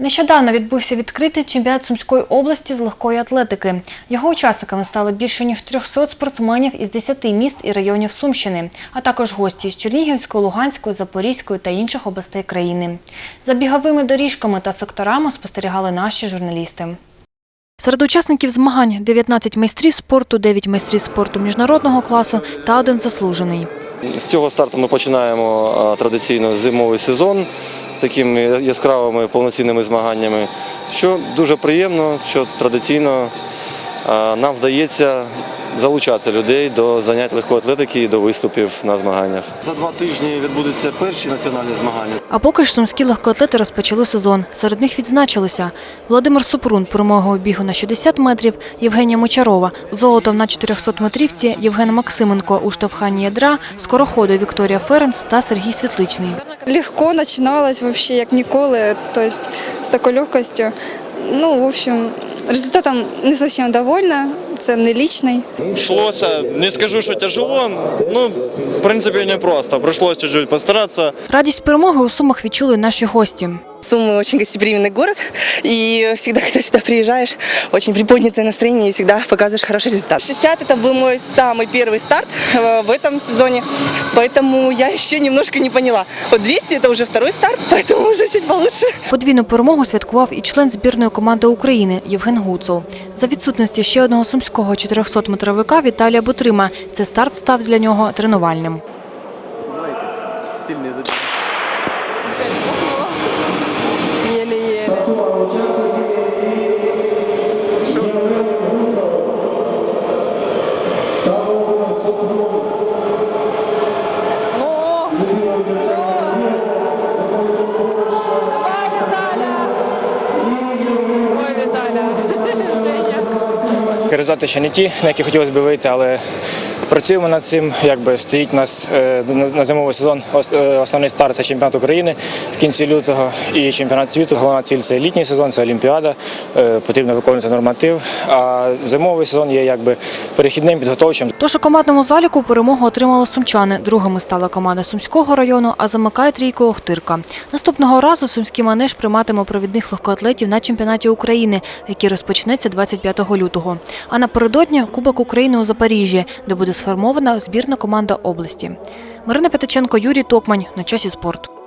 Нещодавно відбувся відкритий чемпіонат Сумської області з легкої атлетики. Його учасниками стало більше ніж 300 спортсменів із 10 міст і районів Сумщини, а також гості з Чернігівської, Луганської, Запорізької та інших областей країни. За біговими доріжками та секторами спостерігали наші журналісти. Серед учасників змагань 19 майстрів спорту, 9 майстрів спорту міжнародного класу та один заслужений. З цього старту ми починаємо традиційно зимовий сезон такими яскравими повноцінними змаганнями, що дуже приємно, що традиційно нам вдається залучати людей до занять легкої атлетики і до виступів на змаганнях. За два тижні відбудуться перші національні змагання. А поки ж сумські легкоатлети розпочали сезон. Серед них відзначилися Володимир Супрун перемогою бігу на 60 метрів, Євгенія Мочарова, золотом на 400 метрівці, Євген Максименко у штовханні ядра, скороходу Вікторія Ференц та Сергій Світличний. Легко начиналось вообще, як ніколи, то есть з такою легкостю. Ну, в общем, результатом не зовсім довольна, це не лічний. Шлося, не скажу, що тяжело, ну, в принципі, непросто. Прийшлося чуть-чуть постаратися. Радість перемоги у Сумах відчули наші гості. Сумы очень гостеприимный город, и всегда, когда сюда приезжаешь, очень приподнятое настроение, и всегда показываешь хороший результат. 60 это был мой самый первый старт э, в этом сезоне, поэтому я еще немножко не поняла. Вот 200 это уже второй старт, поэтому уже чуть получше. Подвійну перемогу святкував і член збірної команди України Євген Гуцул. За відсутності ще одного сумського 400-метровика Віталія Бутрима цей старт став для нього тренувальним. Результати ще не ті, на які хотілося б вийти, але працюємо над цим. Якби стоїть нас е, на зимовий сезон е, основний старт це чемпіонат України в кінці лютого і чемпіонат світу. Головна ціль це літній сезон, це Олімпіада. Е, Потрібно виконувати норматив. А зимовий сезон є якби перехідним, підготовчим. Тож у командному заліку перемогу отримали сумчани. Другими стала команда Сумського району, а замикає трійку Охтирка. Наступного разу Сумський манеж прийматиме провідних легкоатлетів на чемпіонаті України, який розпочнеться 25 лютого. А напередодні Кубок України у Запоріжжі, де буде сформована збірна команда області. Марина Петиченко, Юрій Токмань. На часі спорт.